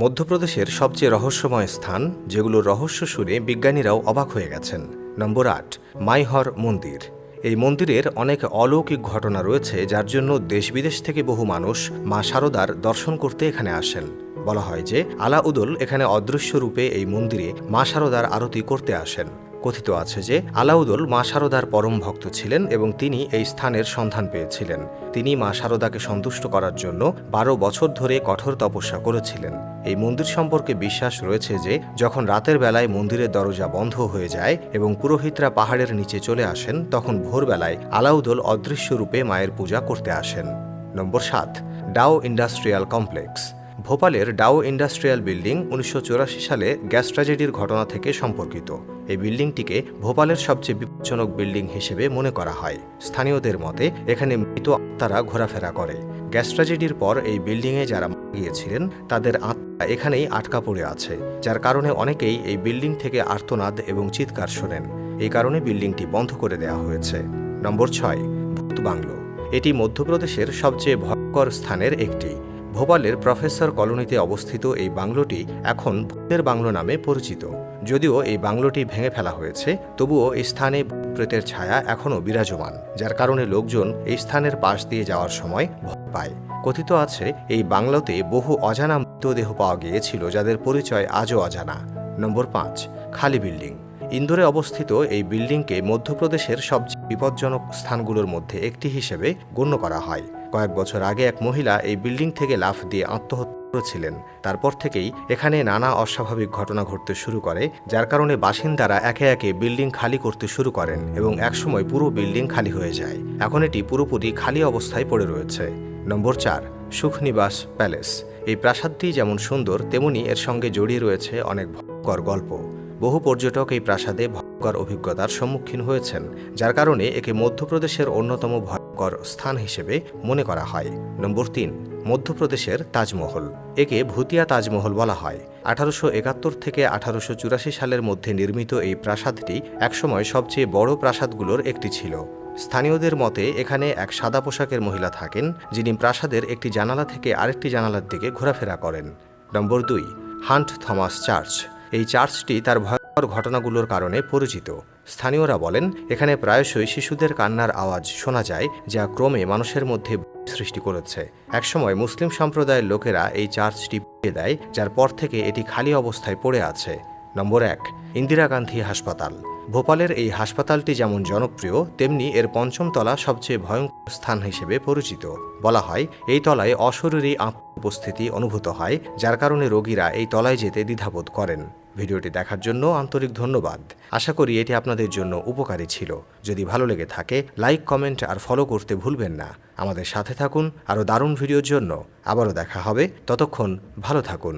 মধ্যপ্রদেশের সবচেয়ে রহস্যময় স্থান যেগুলো রহস্য শুনে বিজ্ঞানীরাও অবাক হয়ে গেছেন। নম্বর আট, মাইহর মন্দির। এই মন্দিরের অনেক অলৌকিক ঘটনা রয়েছে, যার জন্য দেশ বিদেশ থেকে বহু মানুষ মা শারদার দর্শন করতে এখানে আসেন। বলা হয় যে আলাউদুল এখানে অদৃশ্য রূপে এই মন্দিরে মা শারদার আরতি করতে আসেন। কথিত আছে যে আলাউদুল মা শারদার পরম ভক্ত ছিলেন এবং তিনি এই স্থানের সন্ধান পেয়েছিলেন। তিনি মা শারদাকে সন্তুষ্ট করার জন্য বারো বছর ধরে কঠোর তপস্যা করেছিলেন। এই মন্দির সম্পর্কে বিশ্বাস রয়েছে যে, যখন রাতের বেলায় মন্দিরের দরজা বন্ধ হয়ে যায় এবং পুরোহিতরা পাহাড়ের নিচে চলে আসেন, তখন ভোরবেলায় আলাউদুল অদৃশ্য রূপে মায়ের পূজা করতে আসেন। নম্বর সাত, ডাও ইন্ডাস্ট্রিয়াল কমপ্লেক্স। ভোপালের ডাও ইন্ডাস্ট্রিয়াল বিল্ডিং উনিশশো চুরাশি সালে গ্যাস ট্র্যাজেডির ঘটনা থেকে সম্পর্কিত। এই বিল্ডিংটিকে ভোপালের সবচেয়ে বিপজ্জনক বিল্ডিং হিসেবে মনে করা হয়। স্থানীয়দের মতে, এখানে মৃত আত্মারা ঘোরাফেরা করে। গ্যাস ট্র্যাজেডির পর এই বিল্ডিংয়ে যারা গিয়েছিলেন, তাদের আত্মা এখানেই আটকা পড়ে আছে, যার কারণে অনেকেই এই বিল্ডিং থেকে আর্তনাদ এবং চিৎকার শোনেন। এই কারণে বিল্ডিংটি বন্ধ করে দেওয়া হয়েছে। নম্বর ছয়, ভূত বাংলো। এটি মধ্যপ্রদেশের সবচেয়ে ভয়ঙ্কর স্থানের একটি। ভোপালের প্রফেসর কলোনিতে অবস্থিত এই বাংলোটি এখন ভূতের বাংলো নামে পরিচিত। যদিও এই বাংলোটি ভেঙে ফেলা হয়েছে, তবুও এই স্থানে প্রেতের ছায়া এখনও বিরাজমান, যার কারণে লোকজন এই স্থানের পাশ দিয়ে যাওয়ার সময় ভয় পায়। কথিত আছে, এই বাংলোতে বহু অজানা মৃতদেহ পাওয়া গিয়েছিল, যাদের পরিচয় আজও অজানা। নম্বর পাঁচ, খালি বিল্ডিং। ইন্দোরে অবস্থিত এই বিল্ডিংকে মধ্যপ্রদেশের সবচেয়ে বিপজ্জনক স্থানগুলোর মধ্যে একটি হিসেবে গণ্য করা হয়। কয়েক বছর আগে এক মহিলা এই বিল্ডিং থেকে লাফ দিয়ে আত্মহত্যা করেছিলেন তারপর থেকেই এখানে নানা অস্বাভাবিক ঘটনা ঘটতে শুরু করে, যার কারণে বাসিন্দারা একে একে বিল্ডিং খালি করতে শুরু করেন এবং একসময় পুরো বিল্ডিং খালি হয়ে যায়। এখন এটি পুরোপুরি খালি অবস্থায় পড়ে রয়েছে। নম্বর চার, সুখনিবাস প্যালেস। এই প্রাসাদটি যেমন সুন্দর, তেমনি এর সঙ্গে জড়িয়ে রয়েছে অনেক ভয়ঙ্কর গল্প। বহু পর্যটক এই প্রাসাদে ভয়ঙ্কর অভিজ্ঞতার সম্মুখীন হয়েছেন, যার কারণে একে মধ্যপ্রদেশের অন্যতম ভয়ঙ্কর স্থান হিসেবে মনে করা হয়। নম্বর তিন, মধ্যপ্রদেশের তাজমহল। একে ভুতিয়া তাজমহল বলা হয়। আঠারোশো একাত্তর থেকে আঠারোশো চুরাশি সালের মধ্যে নির্মিত এই প্রাসাদটি একসময় সবচেয়ে বড় প্রাসাদগুলোর একটি ছিল। স্থানীয়দের মতে, এখানে এক সাদা পোশাকের মহিলা থাকেন, যিনি প্রাসাদের একটি জানালা থেকে আরেকটি জানালার দিকে ঘোরাফেরা করেন। নম্বর দুই, হান্ট থমাস চার্চ। এই চার্চটি তার ভয়ঙ্কর ঘটনাগুলোর কারণে পরিচিত। স্থানীয়রা বলেন, এখানে প্রায়শই শিশুদের কান্নার আওয়াজ শোনা যায়, যা ক্রমে মানুষের মধ্যে সৃষ্টি করেছে। একসময় মুসলিম সম্প্রদায়ের লোকেরা এই চার্চটি দেয়, যার পর থেকে এটি খালি অবস্থায় পড়ে আছে। নম্বর এক, ইন্দিরা গান্ধী হাসপাতাল। ভোপালের এই হাসপাতালটি যেমন জনপ্রিয়, তেমনি এর পঞ্চম তলা সবচেয়ে ভয়ঙ্কর স্থান হিসেবে পরিচিত। বলা হয়, এই তলায় অশরীরী আত্ম উপস্থিতি অনুভূত হয়, যার কারণে রোগীরা এই তলায় যেতে দ্বিধাবোধ করেন। ভিডিওটি দেখার জন্য আন্তরিক ধন্যবাদ। আশা করি এটি আপনাদের জন্য উপকারী ছিল। যদি ভালো লেগে থাকে, লাইক, কমেন্ট আর ফলো করতে ভুলবেন না। আমাদের সাথে থাকুন আরও দারুণ ভিডিওর জন্য। আবারও দেখা হবে। ততক্ষণ ভালো থাকুন।